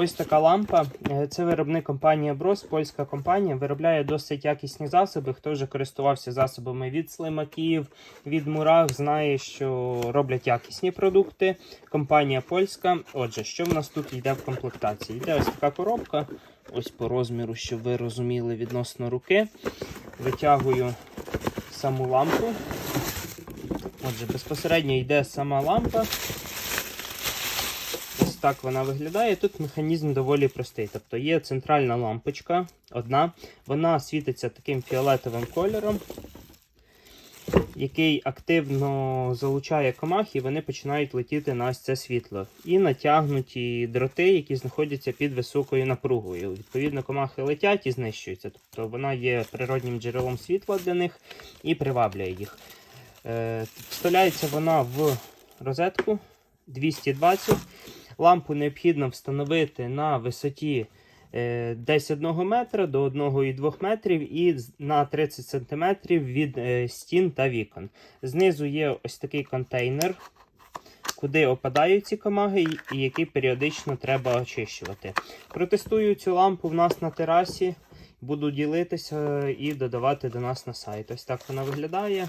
Ось така лампа. Е, Це виробник компанія Брос, польська компанія. Виробляє досить якісні засоби. Хто вже користувався засобами від слимаків, від мурах, знає, що роблять якісні продукти. Компанія польська. Отже, що в нас тут йде в комплектації? Йде ось така коробка. Ось по розміру, щоб ви розуміли відносно руки. Витягую саму лампу. Отже, безпосередньо йде сама лампа. Так вона виглядає. Тут механізм доволі простий. Тобто є центральна лампочка, одна, вона світиться таким фіолетовим кольором, який активно залучає комах, і вони починають летіти на це світло. І натягнуті дроти, які знаходяться під високою напругою. Відповідно, комахи летять і знищуються. Тобто вона є природнім джерелом світла для них і приваблює їх. Е, Вставляється вона в розетку 220. Лампу необхідно встановити на висоті е, десь 1 метра до 1,2 метрів і на 30 см від е, стін та вікон. Знизу є ось такий контейнер, куди опадають ці комаги і- і який періодично треба очищувати. Протестую цю лампу в нас на терасі. Буду ділитися і додавати до нас на сайт. Ось так вона виглядає.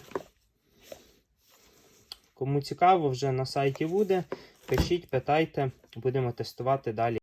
Кому цікаво, вже на сайті буде. Пишіть, питайте, будемо тестувати далі.